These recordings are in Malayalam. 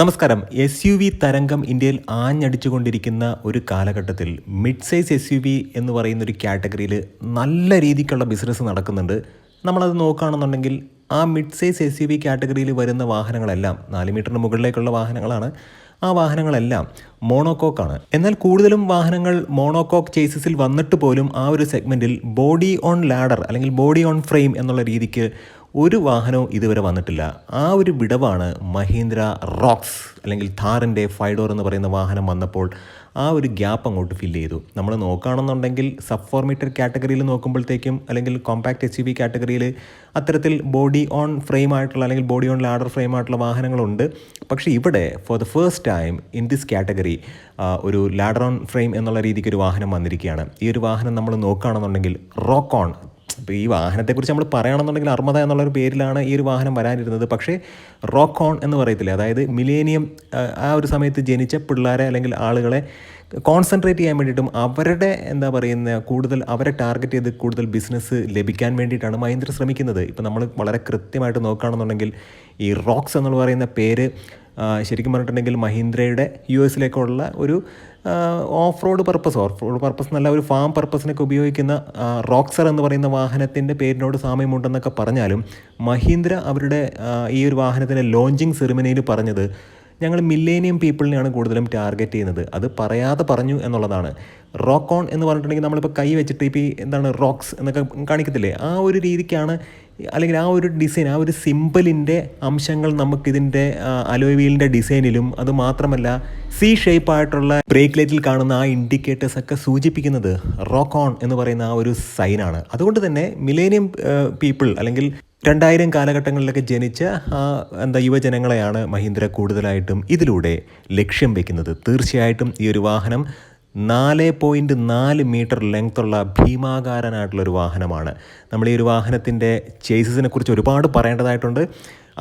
നമസ്കാരം. എസ് യു വി തരംഗം ഇന്ത്യയിൽ ആഞ്ഞടിച്ചുകൊണ്ടിരിക്കുന്ന ഒരു കാലഘട്ടത്തിൽ mid size S U V എന്ന് പറയുന്ന ഒരു കാറ്റഗറിയിൽ നല്ല രീതിക്കുള്ള ബിസിനസ് നടക്കുന്നുണ്ട്. നമ്മളത് നോക്കുകയാണെന്നുണ്ടെങ്കിൽ ആ mid size S U V കാറ്റഗറിയിൽ വരുന്ന വാഹനങ്ങളെല്ലാം നാല് മീറ്ററിന് മുകളിലേക്കുള്ള വാഹനങ്ങളാണ്. ആ വാഹനങ്ങളെല്ലാം മോണോകോക്കാണ് എന്നാൽ കൂടുതലും വാഹനങ്ങൾ മോണോകോക്ക് ചേസസിൽ വന്നിട്ട് പോലും ആ ഒരു സെഗ്മെന്റിൽ ബോഡി ഓൺ ലാഡർ അല്ലെങ്കിൽ ബോഡി ഓൺ ഫ്രെയിം എന്നുള്ള രീതിക്ക് ഒരു വാഹനവും ഇതുവരെ വന്നിട്ടില്ല. ആ ഒരു വിടവാണ് മഹീന്ദ്ര റോക്സ് അല്ലെങ്കിൽ ഥാറിന്റെ ഫൈഡോർ എന്ന് പറയുന്ന വാഹനം വന്നപ്പോൾ ആ ഒരു ഗ്യാപ്പ് അങ്ങോട്ട് ഫില്ല് ചെയ്തു. നമ്മൾ നോക്കുകയാണെന്നുണ്ടെങ്കിൽ സബ് ഫോർ മീറ്റർ കാറ്റഗറിയിൽ നോക്കുമ്പോഴത്തേക്കും അല്ലെങ്കിൽ കോമ്പാക്ട് യു വി കാറ്റഗറിയിൽ അത്തരത്തിൽ ബോഡി ഓൺ ഫ്രെയിം ആയിട്ടുള്ള അല്ലെങ്കിൽ ബോഡി ഓൺ ലാഡർ ഫ്രെയിം ആയിട്ടുള്ള വാഹനങ്ങളുണ്ട്. പക്ഷേ ഇവിടെ for the first time in this category ഒരു ലാഡർ ഓൺ ഫ്രെയിം എന്നുള്ള രീതിക്ക് ഒരു വാഹനം വന്നിരിക്കുകയാണ്. ഈ ഒരു വാഹനം നമ്മൾ നോക്കുകയാണെന്നുണ്ടെങ്കിൽ റോക്ക് ഓൺ ഇപ്പോൾ ഈ വാഹനത്തെക്കുറിച്ച് നമ്മൾ പറയുകയാണെന്നുണ്ടെങ്കിൽ അർമ്മത എന്നുള്ളൊരു പേരിലാണ് ഈ ഒരു വാഹനം വരാനിരുന്നത്. പക്ഷേ റോക്ക് ഓൺ എന്ന് പറയത്തില്ല? അതായത് മിലേനിയം ആ ഒരു സമയത്ത് ജനിച്ച പിള്ളേരെ അല്ലെങ്കിൽ ആളുകളെ കോൺസെൻട്രേറ്റ് ചെയ്യാൻ വേണ്ടിയിട്ടും അവരുടെ എന്താ പറയുന്ന കൂടുതൽ അവരെ ടാർഗറ്റ് ചെയ്ത് കൂടുതൽ ബിസിനസ് ലഭിക്കാൻ വേണ്ടിയിട്ടാണ് മഹീന്ദ്ര ശ്രമിക്കുന്നത്. ഇപ്പോൾ നമ്മൾ വളരെ കൃത്യമായിട്ട് നോക്കുകയാണെന്നുണ്ടെങ്കിൽ ഈ റോക്സ് എന്നുള്ള പറയുന്ന പേര് ശരിക്കും പറഞ്ഞിട്ടുണ്ടെങ്കിൽ മഹീന്ദ്രയുടെ യു എസിലേക്കുള്ള ഒരു off road purpose off road purpose എന്നല്ല ഒരു ഫാം പർപ്പസിനൊക്കെ ഉപയോഗിക്കുന്ന റോക്സർ എന്ന് പറയുന്ന വാഹനത്തിന്റെ പേരിനോട് സാമ്യമുണ്ടെന്നൊക്കെ പറഞ്ഞാലും മഹീന്ദ്ര അവരുടെ ഈ ഒരു വാഹനത്തിന്റെ ലോഞ്ചിങ് സെറിമണിയിൽ പറഞ്ഞത് ഞങ്ങൾ മില്ലേനിയം പീപ്പിളിനെയാണ് കൂടുതലും ടാർഗറ്റ് ചെയ്യുന്നത്. അത് പറയാതെ പറഞ്ഞു എന്നുള്ളതാണ്. റോക്ക് ഓൺ എന്ന് പറഞ്ഞിട്ടുണ്ടെങ്കിൽ നമ്മളിപ്പോൾ കൈ വെച്ചിട്ട് ഇപ്പോൾ എന്താണ് റോക്സ് എന്നൊക്കെ കാണിക്കത്തില്ലേ? ആ ഒരു രീതിക്കാണ് അല്ലെങ്കിൽ ആ ഒരു ഡിസൈൻ ആ ഒരു സിമ്പിളിന്റെ അംശങ്ങൾ നമുക്കിതിന്റെ അലോയ് വീലിന്റെ ഡിസൈനിലും അത് മാത്രമല്ല സി ഷേപ്പ് ആയിട്ടുള്ള ബ്രേക്ക് ലൈറ്റിൽ കാണുന്ന ആ ഇൻഡിക്കേറ്റേഴ്സ് ഒക്കെ സൂചിപ്പിക്കുന്നത് റോക്ക് ഓൺ എന്ന് പറയുന്ന ആ ഒരു സൈനാണ് അതുകൊണ്ട് തന്നെ മിലേനിയം പീപ്പിൾ അല്ലെങ്കിൽ രണ്ടായിരം കാലഘട്ടങ്ങളിലൊക്കെ ജനിച്ച എന്താ യുവജനങ്ങളെയാണ് മഹീന്ദ്ര കൂടുതലായിട്ടും ഇതിലൂടെ ലക്ഷ്യം വെക്കുന്നത്. തീർച്ചയായിട്ടും ഈ ഒരു വാഹനം നാല് പോയിന്റ് നാല് മീറ്റർ ലെങ്ത്തുള്ള ഭീമാകാരനായിട്ടുള്ളൊരു വാഹനമാണ്. നമ്മൾ ഈ ഒരു വാഹനത്തിന്റെ ചേസസിനെ കുറിച്ച് ഒരുപാട് പറയേണ്ടതായിട്ടുണ്ട്.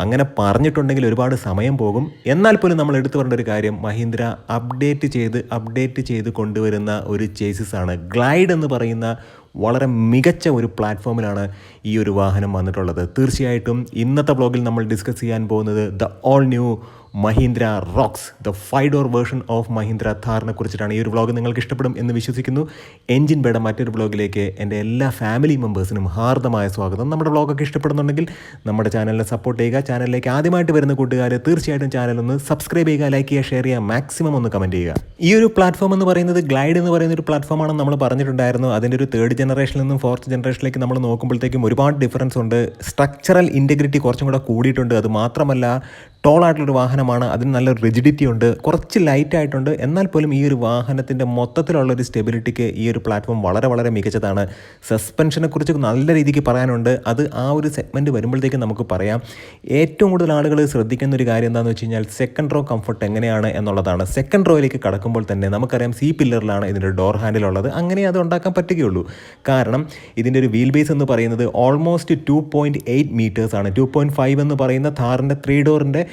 അങ്ങനെ പറഞ്ഞിട്ടുണ്ടെങ്കിൽ ഒരുപാട് സമയം പോകും. എന്നാൽ പോലും നമ്മൾ എടുത്തു പറയേണ്ട ഒരു കാര്യം മഹീന്ദ്ര അപ്ഡേറ്റ് ചെയ്ത് അപ്ഡേറ്റ് ചെയ്ത് കൊണ്ടുവരുന്ന ഒരു ചേസസ് ആണ്. ഗ്ലൈഡ് എന്ന് പറയുന്ന വളരെ മികച്ച ഒരു പ്ലാറ്റ്ഫോമിലാണ് ഈ ഒരു വാഹനം വന്നിട്ടുള്ളത്. തീർച്ചയായിട്ടും ഇന്നത്തെ ബ്ലോഗിൽ നമ്മൾ ഡിസ്കസ് ചെയ്യാൻ പോകുന്നത് the all new Mahindra Roxx the five door version of Mahindra ഥാറിനെ കുറിച്ചിട്ടാണ് ഈ ഒരു വ്ളോഗ് നിങ്ങൾക്ക് ഇഷ്ടപ്പെടും എന്ന് വിശ്വസിക്കുന്നു. എൻജിൻ ബേഡ മറ്റൊരു വ്ളോഗിലേക്ക് എന്റെ എല്ലാ ഫാമിലി മെമ്പേഴ്സിനും ഹാർദമായ സ്വാഗതം. നമ്മുടെ വ്ളോഗൊക്കെ ഇഷ്ടപ്പെടുന്നുണ്ടെങ്കിൽ നമ്മുടെ ചാനലിനെ സപ്പോർട്ട് ചെയ്യുക. ചാനലിലേക്ക് ആദ്യമായിട്ട് വരുന്ന കൂട്ടുകാർ തീർച്ചയായിട്ടും ചാനൽ ഒന്ന് സബ്സ്ക്രൈബ് ചെയ്യുക ലൈക്ക് ചെയ്യുക ഷെയർ ചെയ്യുക മാക്സിമം ഒന്ന് കമന്റ് ചെയ്യുക. ഈ ഒരു പ്ലാറ്റ്ഫോം എന്ന് പറയുന്നത് ഗ്ലൈഡ് എന്ന് പറയുന്ന ഒരു പ്ലാറ്റ്ഫോമാണെന്ന് നമ്മൾ പറഞ്ഞിട്ടുണ്ടായിരുന്നു. അതിന്റെ ഒരു തേർഡ് ജനറേഷനിൽ നിന്നും ഫോർത്ത് ജനറേഷനിലേക്ക് നമ്മൾ നോക്കുമ്പോഴത്തേക്കും ഒരുപാട് ഡിഫറൻസ് ഉണ്ട്. സ്ട്രക്ചറൽ ഇന്റഗ്രിറ്റി കുറച്ചും കൂടെ കൂടിയിട്ടുണ്ട്. അത് മാത്രമല്ല ടോൾ ആയിട്ടുള്ളൊരു വാഹനമാണ്. അതിന് നല്ല റിജിഡിറ്റി ഉണ്ട്. കുറച്ച് ലൈറ്റ് ആയിട്ടുണ്ട്. എന്നാൽ പോലും ഈ ഒരു വാഹനത്തിന്റെ മൊത്തത്തിലുള്ള ഒരു സ്റ്റെബിലിറ്റിക്ക് ഈ ഒരു പ്ലാറ്റ്ഫോം വളരെ വളരെ മികച്ചതാണ്. സസ്പെൻഷനെ കുറിച്ച് നല്ല രീതിക്ക് പറയാനുണ്ട്. അത് ആ ഒരു സെഗ്മെന്റ് വരുമ്പോഴത്തേക്കും നമുക്ക് പറയാം. ഏറ്റവും കൂടുതൽ ആളുകൾ ശ്രദ്ധിക്കുന്ന ഒരു കാര്യം എന്താണെന്ന് വെച്ച് കഴിഞ്ഞാൽ സെക്കൻഡ് റോ കംഫർട്ട് എങ്ങനെയാണ് എന്നുള്ളതാണ്. സെക്കൻഡ് റോയിലേക്ക് കടക്കുമ്പോൾ തന്നെ നമുക്കറിയാം സി പില്ലറിലാണ് ഇതിന്റെ ഡോർ ഹാൻഡിൽ ഉള്ളത്. അങ്ങനെ അത് ഉണ്ടാക്കാൻ പറ്റുകയുള്ളൂ. കാരണം ഇതിന്റെ ഒരു വീൽ ബേസ് എന്ന് പറയുന്നത് ഓൾമോസ്റ്റ് ടു പോയിന്റ് എയ്റ്റ് മീറ്റേഴ്സാണ് ടു പോയിന്റ് ഫൈവ് എന്ന് പറയുന്ന ഥാറിന്റെ ത്രീ ഡോറിന്റെ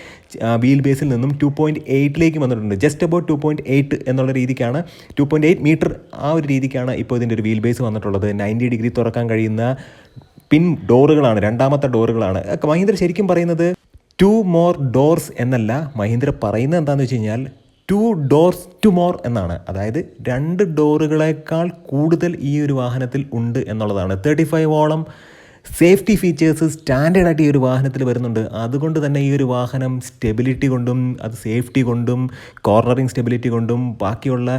വീൽ ബേസിൽ നിന്നും ടു പോയിന്റ് എയ്റ്റിലേക്ക് വന്നിട്ടുണ്ട്. Just about two point eight എന്നുള്ള രീതിക്കാണ്. ടു പോയിന്റ് എയ്റ്റ് മീറ്റർ ആ ഒരു രീതിക്കാണ് ഇപ്പോൾ ഇതിന്റെ ഒരു വീൽ ബേസ് വന്നിട്ടുള്ളത്. നയന്റി ഡിഗ്രി തുറക്കാൻ കഴിയുന്ന പിൻ ഡോറുകളാണ് രണ്ടാമത്തെ ഡോറുകളാണ് മഹീന്ദ്ര ശരിക്കും പറയുന്നത് ടു മോർ ഡോർസ് എന്നല്ല. മഹീന്ദ്ര പറയുന്നത് എന്താണെന്ന് വെച്ച് കഴിഞ്ഞാൽ ടു ഡോർസ് ടു മോർ എന്നാണ്. അതായത് രണ്ട് ഡോറുകളേക്കാൾ കൂടുതൽ ഈ ഒരു വാഹനത്തിൽ ഉണ്ട് എന്നുള്ളതാണ്. തേർട്ടി ഫൈവ് ഓളം സേഫ്റ്റി ഫീച്ചേഴ്സ് സ്റ്റാൻഡേർഡായിട്ട് ഈ ഒരു വാഹനത്തിൽ വരുന്നുണ്ട്. അതുകൊണ്ട് തന്നെ ഈ ഒരു വാഹനം സ്റ്റെബിലിറ്റി കൊണ്ടും അത് സേഫ്റ്റി കൊണ്ടും കോർണറിങ് സ്റ്റെബിലിറ്റി കൊണ്ടും ബാക്കിയുള്ള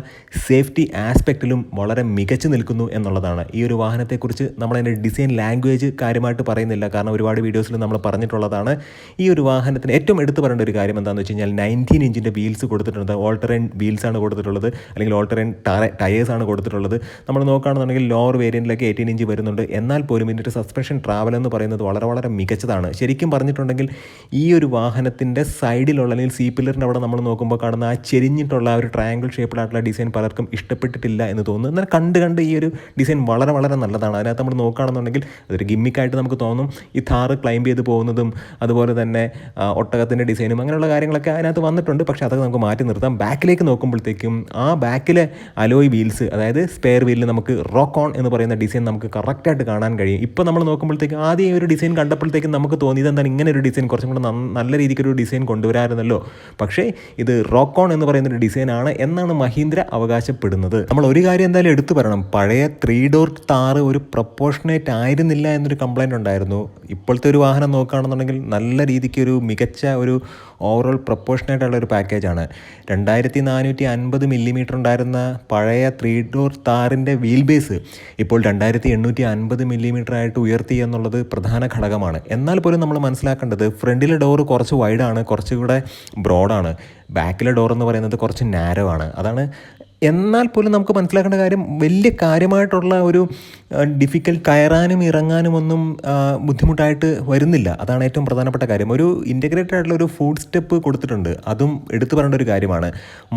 സേഫ്റ്റി ആസ്പെക്റ്റിലും വളരെ മികച്ചു നിൽക്കുന്നു എന്നുള്ളതാണ്. ഈ ഒരു വാഹനത്തെക്കുറിച്ച് നമ്മളതിന്റെ ഡിസൈൻ ലാംഗ്വേജ് കാര്യമായിട്ട് പറയുന്നില്ല. കാരണം ഒരുപാട് വീഡിയോസിൽ നമ്മൾ പറഞ്ഞിട്ടുള്ളതാണ്. ഈ ഒരു വാഹനത്തിന് ഏറ്റവും എടുത്തു പറയേണ്ട ഒരു കാര്യം എന്താണെന്ന് വെച്ച് കഴിഞ്ഞാൽ നയന്റീൻ ഇഞ്ചിന്റെ വീൽസ് കൊടുത്തിട്ടുണ്ട്. ഓൾട്ടറൻ വീൽസ് ആണ് കൊടുത്തിട്ടുള്ളത്. അല്ലെങ്കിൽ ഓൾട്ടറൻ ടയേഴ്സ് ആണ് കൊടുത്തിട്ടുള്ളത്. നമ്മൾ നോക്കുകയാണെന്നുണ്ടെങ്കിൽ ലോവർ വേരിയന്റിലേക്ക് എയ്റ്റീൻ ഇഞ്ച് വരുന്നുണ്ട്. എന്നാൽ പോലും ഇതിന്റെ സസ്പെൻഷൻ ട്രാവൽ എന്ന് പറയുന്നത് വളരെ വളരെ മികച്ചതാണ്. ശരിക്കും പറഞ്ഞിട്ടുണ്ടെങ്കിൽ ഈ ഒരു വാഹനത്തിന്റെ സൈഡിലുള്ള അല്ലെങ്കിൽ സീ പില്ലറിന്റെ അവിടെ നമ്മൾ നോക്കുമ്പോൾ കാണുന്ന ആ ചെരിഞ്ഞിട്ടുള്ള ഒരു ട്രയാങ്കിൾ ഷേപ്പിലായിട്ടുള്ള ഡിസൈൻ പലർക്കും ഇഷ്ടപ്പെട്ടിട്ടില്ല എന്ന് തോന്നുന്നു. എന്നാൽ കണ്ട് കണ്ട് ഈ ഒരു ഡിസൈൻ വളരെ വളരെ നല്ലതാണ്. അതിനകത്ത് നമ്മൾ നോക്കുകയാണെന്നുണ്ടെങ്കിൽ അതൊരു ഗിമ്മിക്കായിട്ട് നമുക്ക് തോന്നും. ഈ ഥാറ് ക്ലൈംബ് ചെയ്ത് പോകുന്നതും അതുപോലെ തന്നെ ഒട്ടകത്തിന്റെ ഡിസൈനും അങ്ങനെയുള്ള കാര്യങ്ങളൊക്കെ അതിനകത്ത് വന്നിട്ടുണ്ട്. പക്ഷേ അതൊക്കെ നമുക്ക് മാറ്റി നിർത്താം. ബാക്കിലേക്ക് നോക്കുമ്പോഴത്തേക്കും ആ ബാക്കിലെ അലോയ് വീൽസ് അതായത് സ്പെയർ വീലിൽ നമുക്ക് റോക്ക് ഓൺ എന്ന് പറയുന്ന ഡിസൈൻ നമുക്ക് കറക്റ്റായിട്ട് കാണാൻ കഴിയും. ഇപ്പോൾ നമ്മൾ നോക്കുമ്പോൾ നോക്കുമ്പോഴത്തേക്കും ആദ്യം ഈ ഒരു ഡിസൈൻ കണ്ടപ്പോഴത്തേക്കും നമുക്ക് തോന്നിയത് എന്താണ്? ഇങ്ങനെ ഒരു ഡിസൈൻ കുറച്ചും കൂടെ നല്ല രീതിക്കൊരു ഡിസൈൻ കൊണ്ടുവരാമായിരുന്നല്ലോ. പക്ഷേ ഇത് റോക്കോൺ എന്ന് പറയുന്ന ഒരു ഡിസൈനാണ് എന്നാണ് മഹീന്ദ്ര അവകാശപ്പെടുന്നത്. നമ്മൾ ഒരു കാര്യം എന്തായാലും എടുത്തു പറയണം. പഴയ ത്രീ ഡോർ താറ് ഒരു പ്രപ്പോർഷനേറ്റ് ആയിരുന്നില്ല എന്നൊരു കംപ്ലൈന്റ് ഉണ്ടായിരുന്നു. ഇപ്പോഴത്തെ ഒരു വാഹനം നോക്കുകയാണെന്നുണ്ടെങ്കിൽ നല്ല രീതിക്ക് ഒരു മികച്ച ഒരു ഓവറോൾ പ്രപ്പോർഷനേറ്റ് ഉള്ള ഒരു പാക്കേജാണ് രണ്ടായിരത്തി നാനൂറ്റി അൻപത് മില്ലിമീറ്റർ ഉണ്ടായിരുന്ന പഴയ ത്രീ ഡോർ താറിന്റെ വീൽ ബേസ് ഇപ്പോൾ രണ്ടായിരത്തി എണ്ണൂറ്റി അൻപത് മില്ലിമീറ്റർ ആയിട്ട് ഉയർത്തി എന്നുള്ളത് പ്രധാന ഘടകമാണ്. എന്നാൽ പോലും നമ്മൾ മനസ്സിലാക്കേണ്ടത് ഫ്രണ്ടിലെ ഡോറ് കുറച്ച് വൈഡാണ് കുറച്ചുകൂടെ ബ്രോഡാണ് ബാക്കിലെ ഡോർ എന്ന് പറയുന്നത് കുറച്ച് നാരോ ആണ്. അതാണ് എന്നാൽ പോലും നമുക്ക് മനസ്സിലാക്കേണ്ട കാര്യം വലിയ കാര്യമായിട്ടുള്ള ഒരു ഡിഫിക്കൽട്ട് കയറാനും ഇറങ്ങാനും ഒന്നും ബുദ്ധിമുട്ടായിട്ട് വരുന്നില്ല. അതാണ് ഏറ്റവും പ്രധാനപ്പെട്ട കാര്യം. ഒരു ഇന്റഗ്രേറ്റഡ് ആയിട്ടുള്ള ഒരു ഫുഡ് സ്റ്റെപ്പ് കൊടുത്തിട്ടുണ്ട്. അതും എടുത്തു പറയേണ്ട ഒരു കാര്യമാണ്.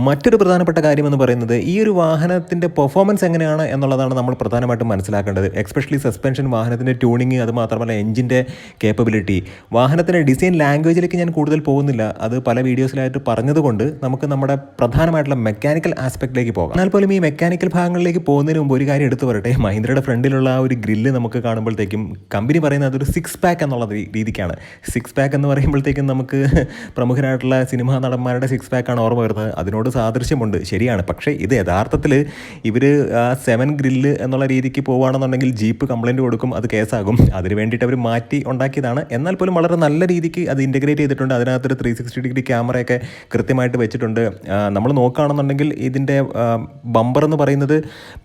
മറ്റൊരു പ്രധാനപ്പെട്ട കാര്യം എന്ന് പറയുന്നത് ഈ ഒരു വാഹനത്തിന്റെ പെർഫോമൻസ് എങ്ങനെയാണ് എന്നുള്ളതാണ് നമ്മൾ പ്രധാനമായിട്ടും മനസ്സിലാക്കേണ്ടത്. എക്സ്പെഷ്യലി സസ്പെൻഷൻ വാഹനത്തിന്റെ ട്യൂണിങ് അത് മാത്രമല്ല എഞ്ചിന്റെ കേപ്പബിലിറ്റി വാഹനത്തിന്റെ ഡിസൈൻ ലാംഗ്വേജിലേക്ക് ഞാൻ കൂടുതൽ പോകുന്നില്ല. അത് പല വീഡിയോസിലായിട്ട് പറഞ്ഞതുകൊണ്ട് നമുക്ക് നമ്മുടെ പ്രധാനമായിട്ടുള്ള മെക്കാനിക്കൽ ആസ്പെക്റ്റിലേക്ക് പോകാം. എന്നാൽ പോലും ഈ മെക്കാനിക്കൽ ഭാഗങ്ങളിലേക്ക് പോകുന്നതിന് മുമ്പ് ഒരു കാര്യം എടുത്തു പറയട്ടെ? മഹീന്ദ്രയുടെ ഫ്രണ്ടിലുള്ള ആ ഒരു ഗ്രില്ല് നമുക്ക് കാണുമ്പോഴത്തേക്കും കമ്പനി പറയുന്നത് അതൊരു സിക്സ് പാക്ക് എന്നുള്ള രീതിക്കാണ്. സിക്സ് പാക്ക് എന്ന് പറയുമ്പോഴത്തേക്കും നമുക്ക് പ്രമുഖരായിട്ടുള്ള സിനിമാ നടന്മാരുടെ സിക്സ് പാക്കാണ് ഓർമ്മ വരുന്നത്. അതിനോട് സാദൃശ്യമുണ്ട്. ശരിയാണ്. പക്ഷേ ഇത് യഥാർത്ഥത്തിൽ ഇവർ സെവൻ ഗ്രില്ല് എന്നുള്ള രീതിക്ക് പോവുകയാണെന്നുണ്ടെങ്കിൽ ജീപ്പ് കംപ്ലൈന്റ് കൊടുക്കും അത് കേസാകും. അതിന് വേണ്ടിയിട്ട് അവർ മാറ്റി ഉണ്ടാക്കിയതാണ്. എന്നാൽ പോലും വളരെ നല്ല രീതിക്ക് അത് ഇന്റഗ്രേറ്റ് ചെയ്തിട്ടുണ്ട്. അതിനകത്തൊരു ത്രീ സിക്സ്റ്റി ഡിഗ്രി ക്യാമറയൊക്കെ കൃത്യമായിട്ട് വെച്ചിട്ടുണ്ട്. നമ്മൾ നോക്കുകയാണെന്നുണ്ടെങ്കിൽ ഇതിന്റെ ബമ്പർ എന്ന് പറയുന്നത്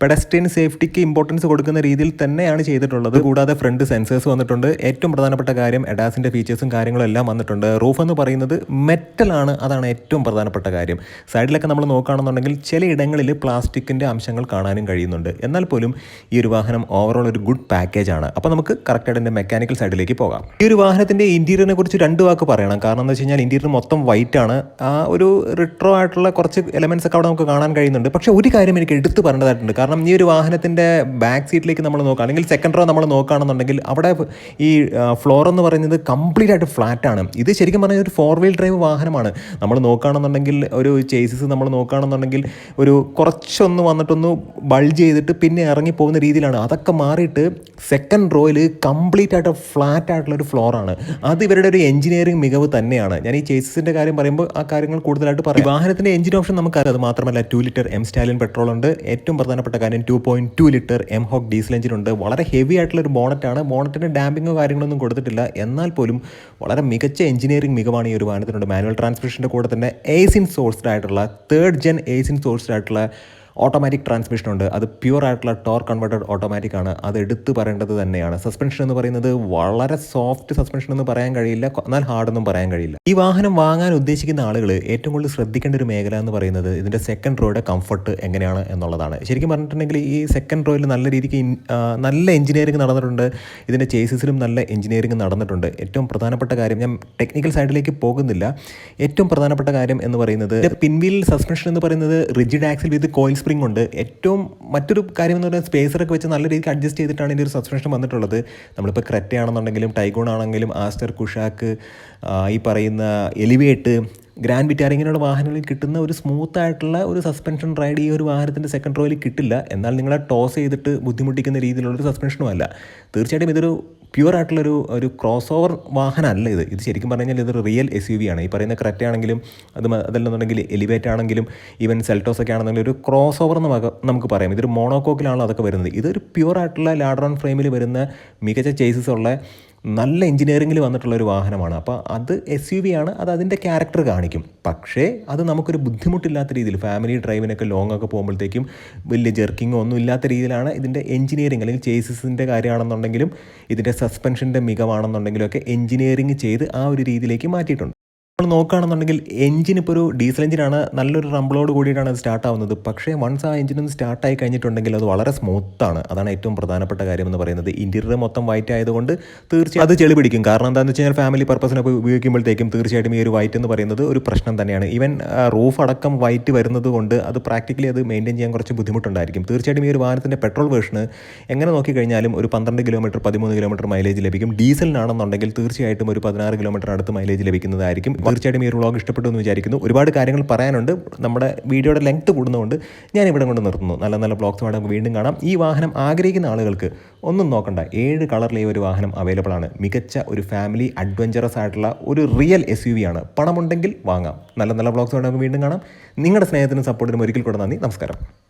പെഡസ്ട്രിയൻ സേഫ്റ്റിക്ക് ഇമ്പോർട്ടൻസ് കൊടുക്കുന്ന രീതിയിൽ തന്നെയാണ് ചെയ്തിട്ടുള്ളത്. കൂടാതെ ഫ്രണ്ട് സെൻസേഴ്സ് വന്നിട്ടുണ്ട്. ഏറ്റവും പ്രധാനപ്പെട്ട കാര്യം എഡാസിന്റെ ഫീച്ചേഴ്സും കാര്യങ്ങളും എല്ലാം വന്നിട്ടുണ്ട്. റൂഫ് എന്ന് പറയുന്നത് മെറ്റലാണ് അതാണ് ഏറ്റവും പ്രധാനപ്പെട്ട കാര്യം. സൈഡിലൊക്കെ നമ്മൾ നോക്കുകയാണെന്നുണ്ടെങ്കിൽ ചിലയിടങ്ങളിൽ പ്ലാസ്റ്റിക്കിന്റെ അംശങ്ങൾ കാണാനും കഴിയുന്നുണ്ട്. എന്നാൽ പോലും ഈ ഒരു വാഹനം ഓവറോൾ ഒരു ഗുഡ് പാക്കേജ് ആണ്. അപ്പോൾ നമുക്ക് കറക്റ്റായിട്ട് എന്റെ മെക്കാനിക്കൽ സൈഡിലേക്ക് പോകാം. ഈ ഒരു വാഹനത്തിന്റെ ഇന്റീരിയറിനെ കുറിച്ച് രണ്ട് വാക്ക് പറയണം. കാരണം എന്താ വെച്ച് കഴിഞ്ഞാൽ ഇന്റീരിയർ മൊത്തം വൈറ്റ് ആണ്. ആ ഒരു റിട്രോ ആയിട്ടുള്ള കുറച്ച് എലമെൻസ് ഒക്കെ അവിടെ നമുക്ക് കാണാൻ കഴിയുന്നുണ്ട്. പക്ഷേ ഒരു കാര്യം എനിക്ക് എടുത്തു പറയേണ്ടതായിട്ടുണ്ട് കാരണം ഈ ഒരു വാഹനത്തിന്റെ ബാക്ക് സീറ്റിലേക്ക് നമ്മൾ നോക്കുക അല്ലെങ്കിൽ സെക്കൻഡ് റോ നമ്മൾ നോക്കുകയാണെന്നുണ്ടെങ്കിൽ അവിടെ ഈ ഫ്ലോർ എന്ന് പറയുന്നത് കംപ്ലീറ്റ് ആയിട്ട് ഫ്ലാറ്റ് ആണ്. ഇത് ശരിക്കും പറഞ്ഞാൽ ഒരു ഫോർ വീൽ ഡ്രൈവ് വാഹനമാണ്. നമ്മൾ നോക്കുകയാണെന്നുണ്ടെങ്കിൽ ഒരു ചേസിസ് നമ്മൾ നോക്കുകയാണെന്നുണ്ടെങ്കിൽ ഒരു കുറച്ചൊന്ന് വന്നിട്ടൊന്ന് ബൾജ് ചെയ്തിട്ട് പിന്നെ ഇറങ്ങി പോകുന്ന രീതിയിലാണ്. അതൊക്കെ മാറിയിട്ട് സെക്കൻഡ് റോയിൽ കംപ്ലീറ്റ് ആയിട്ട് ഫ്ലാറ്റ് ആയിട്ടുള്ള ഒരു ഫ്ലോറാണ് അത് ഇവരുടെ ഒരു എഞ്ചിനീയറിംഗ് മികവ് തന്നെയാണ്. ഞാൻ ഈ ചേസിസിന്റെ കാര്യം പറയുമ്പോൾ ആ കാര്യങ്ങൾ കൂടുതലായിട്ട് പറയും. വാഹനത്തിന്റെ എഞ്ചിൻ ഓപ്ഷൻ നമുക്കറിയാം. അത് മാത്രമല്ല two litre M Stallion petrol ഉണ്ട്. ഏറ്റവും പ്രധാനപ്പെട്ട കാര്യം two point two litre M Hawk diesel engine ഉണ്ട്. വളരെ ഹെവി ആയിട്ടുള്ള ഒരു ബോണറ്റാണ് ബോണറ്റിന് ഡാമ്പിങ്ങോ കാര്യങ്ങളൊന്നും കൊടുത്തിട്ടില്ല. എന്നാൽ പോലും വളരെ മികച്ച എഞ്ചിനീയറിംഗ് മികവാണ് ഈ ഒരു വാഹനത്തിനുണ്ട്. മാനുവൽ ട്രാൻസ്മിഷന്റെ കൂടെ തന്നെ എയ്സിൻ സോഴ്സ്ഡ് ആയിട്ടുള്ള തേർഡ് ജെൻ എയ്സിൻ സോഴ്സ്ഡ് ആയിട്ടുള്ള ഓട്ടോമാറ്റിക് ട്രാൻസ്മിഷൻ ഉണ്ട്. അത് പ്യുവർ ആയിട്ടുള്ള ടോർ കൺവേർട്ടഡ് ഓട്ടോമാറ്റിക് ആണ്. അത് എടുത്തു പറയേണ്ടത് തന്നെയാണ്. സസ്പെൻഷൻ എന്ന് പറയുന്നത് വളരെ സോഫ്റ്റ് സസ്പെൻഷൻ എന്ന് പറയാൻ കഴിയില്ല. എന്നാൽ ഹാർഡ് എന്നും പറയാൻ കഴിയില്ല. ഈ വാഹനം വാങ്ങാൻ ഉദ്ദേശിക്കുന്ന ആളുകൾ ഏറ്റവും കൂടുതൽ ശ്രദ്ധിക്കേണ്ട ഒരു മേഖല എന്ന് പറയുന്നത് ഇതിന്റെ സെക്കൻഡ് റോയുടെ കംഫർട്ട് എങ്ങനെയാണ് എന്നുള്ളതാണ്. ശരിക്കും പറഞ്ഞിട്ടുണ്ടെങ്കിൽ ഈ സെക്കൻഡ് റോയിൽ നല്ല രീതിക്ക് നല്ല എഞ്ചിനീയറിംഗ് നടന്നിട്ടുണ്ട്. ഇതിന്റെ ചേസിസിലും നല്ല എഞ്ചിനീയറിംഗ് നടന്നിട്ടുണ്ട്. ഏറ്റവും പ്രധാനപ്പെട്ട കാര്യം ഞാൻ ടെക്നിക്കൽ സൈഡിലേക്ക് പോകുന്നില്ല. ഏറ്റവും പ്രധാനപ്പെട്ട കാര്യം എന്ന് പറയുന്നത് പിൻവീൽ സസ്പെൻഷൻ എന്ന് പറയുന്നത് rigid axle with coil spring ഉണ്ട്. ഏറ്റവും മറ്റൊരു കാര്യം എന്ന് പറഞ്ഞാൽ സ്പേസറൊക്കെ വെച്ച് നല്ല രീതിക്ക് അഡ്ജസ്റ്റ് ചെയ്തിട്ടാണ് ഇതിന്റെ ഒരു സസ്പെൻഷൻ വന്നിട്ടുള്ളത്. നമ്മളിപ്പോൾ ക്രെറ്റ ആണെന്നുണ്ടെങ്കിലും ടൈഗോൺ ആണെങ്കിലും ആസ്റ്റർ കുഷാക്ക് ഈ പറയുന്ന എലിവേറ്റ് ഗ്രാൻഡ് വിറ്റാർ ഇങ്ങനെയുള്ള വാഹനങ്ങളിൽ കിട്ടുന്ന ഒരു സ്മൂത്ത് ആയിട്ടുള്ള ഒരു സസ്പെൻഷൻ റൈഡ് ഈ ഒരു വാഹനത്തിന്റെ സെക്കൻഡ് റോയിൽ കിട്ടില്ല. എന്നാൽ നിങ്ങളെ ടോസ് ചെയ്തിട്ട് ബുദ്ധിമുട്ടിക്കുന്ന രീതിയിലുള്ളൊരു സസ്പെൻഷനും അല്ല. തീർച്ചയായിട്ടും ഇതൊരു പ്യുവർ ആയിട്ടുള്ളൊരു ഒരു ക്രോസ് ഓവർ വാഹനമല്ല ഇത്. ഇത് ശരിക്കും പറഞ്ഞു കഴിഞ്ഞാൽ ഇതൊരു റിയൽ എസ് യു വി ആണ്. ഈ പറയുന്ന ക്രെറ്റ ആണെങ്കിലും അത് അതല്ലെന്നുണ്ടെങ്കിൽ എലിവേറ്റ് ആണെങ്കിലും ഈവൻ സെൽട്ടോസ് ഒക്കെ ആണെന്നുണ്ടെങ്കിൽ ഒരു ക്രോസ് ഓവർ എന്ന് നമുക്ക് പറയാം. ഇതൊരു മോണോക്കോക്കിലാണല്ലോ അതൊക്കെ വരുന്നത്. ഇതൊരു പ്യുവർ ആയിട്ടുള്ള ലാഡ്രോൺ ഫ്രെയിമിൽ വരുന്ന മികച്ച ചേസസ് ഉള്ള നല്ല എഞ്ചിനീയറിംഗിൽ വന്നിട്ടുള്ള ഒരു വാഹനമാണ്. അപ്പോൾ അത് എസ് യു വി ആണ്. അത് അതിന്റെ ക്യാരക്ടർ കാണിക്കും. പക്ഷേ അത് നമുക്കൊരു ബുദ്ധിമുട്ടില്ലാത്ത രീതിയിൽ ഫാമിലി ഡ്രൈവിനൊക്കെ ലോങ് ഒക്കെ പോകുമ്പോഴത്തേക്കും വലിയ ജെർക്കിങ്ങോ ഒന്നും ഇല്ലാത്ത രീതിയിലാണ് ഇതിന്റെ എഞ്ചിനീയറിംഗ് അല്ലെങ്കിൽ ചേസിസിന്റെ കാര്യമാണെന്നുണ്ടെങ്കിലും ഇതിന്റെ സസ്പെൻഷന്റെ മികവാണെന്നുണ്ടെങ്കിലും ഒക്കെ എഞ്ചിനീയറിംഗ് ചെയ്ത് ആ ഒരു രീതിയിലേക്ക് മാറ്റിയിട്ടുണ്ട്. നമ്മൾ നോക്കുകയാണെന്നുണ്ടെങ്കിൽ എഞ്ചിൻ ഇപ്പോൾ ഒരു ഡീസൽ എഞ്ചിനാണ് നല്ലൊരു റംബിളോട് കൂടിയിട്ടാണ് അത് സ്റ്റാർട്ട് ആവുന്നത്. പക്ഷേ വൺസ് ആ എഞ്ചിനും സ്റ്റാർട്ട് സ്റ്റാർട്ടായി കഴിഞ്ഞിട്ടുണ്ടെങ്കിൽ അത് വളരെ സ്മൂത്താണ് അതാണ് ഏറ്റവും പ്രധാനപ്പെട്ട കാര്യം എന്ന് പറയുന്നത്. ഇന്റീരിയർ മൊത്തം വൈറ്റ് ആയതുകൊണ്ട് തീർച്ചയായും അത് ചെളി പിടിക്കും. കാരണം എന്താണെന്ന് വെച്ച് കഴിഞ്ഞാൽ ഫാമിലി പർപ്പസിനൊക്കെ ഉപയോഗിക്കുമ്പോഴത്തേക്കും തീർച്ചയായിട്ടും ഈ ഒരു വൈറ്റ് എന്ന് പറയുന്നത് ഒരു പ്രശ്നം തന്നെയാണ്. ഈവൻ റൂഫ് അടക്കം വൈറ്റ് വരുന്നത് കൊണ്ട് അത് പ്രാക്ടിക്കലി അത് മെയിന്റെയിൻ ചെയ്യാൻ കുറച്ച് ബുദ്ധിമുട്ടുണ്ടായിരിക്കും. തീർച്ചയായിട്ടും ഈ ഒരു വാഹനത്തിന്റെ പെട്രോൾ വേർഷന് എങ്ങനെ നോക്കിക്കഴിഞ്ഞാലും ഒരു പന്ത്രണ്ട് കിലോമീറ്റർ പതിമൂന്ന് കിലോമീറ്റർ മൈലേജ് ലഭിക്കും. ഡീസലിനാണെന്നുണ്ടെങ്കിൽ തീർച്ചയായിട്ടും ഒരു പതിനാറ് കിലോമീറ്റർ അടുത്ത് മൈലേജ് ലഭിക്കുന്നതായിരിക്കും. തീർച്ചയായിട്ടും ഈ ഒരു വ്ളോഗ് ഇഷ്ടപ്പെട്ടു എന്ന് വിചാരിക്കുന്നു. ഒരുപാട് കാര്യങ്ങൾ പറയാനുണ്ട്. നമ്മുടെ വീഡിയോയുടെ ലെങ്ത് കൂടുന്നതുകൊണ്ട് ഞാൻ ഇവിടെ കൊണ്ട് നിർത്തുന്നു. നല്ല നല്ല വ്ളോഗ്സുമായിട്ട് നമുക്ക് വീണ്ടും കാണാം. ഈ വാഹനം ആഗ്രഹിക്കുന്ന ആളുകൾക്ക് ഒന്നും നോക്കണ്ട. ഏഴ് കളറിലെ ഒരു വാഹനം അവൈലബിൾ ആണ്. മികച്ച ഒരു ഫാമിലി അഡ്വഞ്ചറസ് ആയിട്ടുള്ള ഒരു റിയൽ എസ് യു വി ആണ്. പണമുണ്ടെങ്കിൽ വാങ്ങാം. നല്ല നല്ല വ്ളോഗ്സുമായിട്ട് നമുക്ക് വീണ്ടും കാണാം. നിങ്ങളുടെ സ്നേഹത്തിനും സപ്പോർട്ടിനും ഒരിക്കൽ കൂടെ നന്ദി. നമസ്കാരം.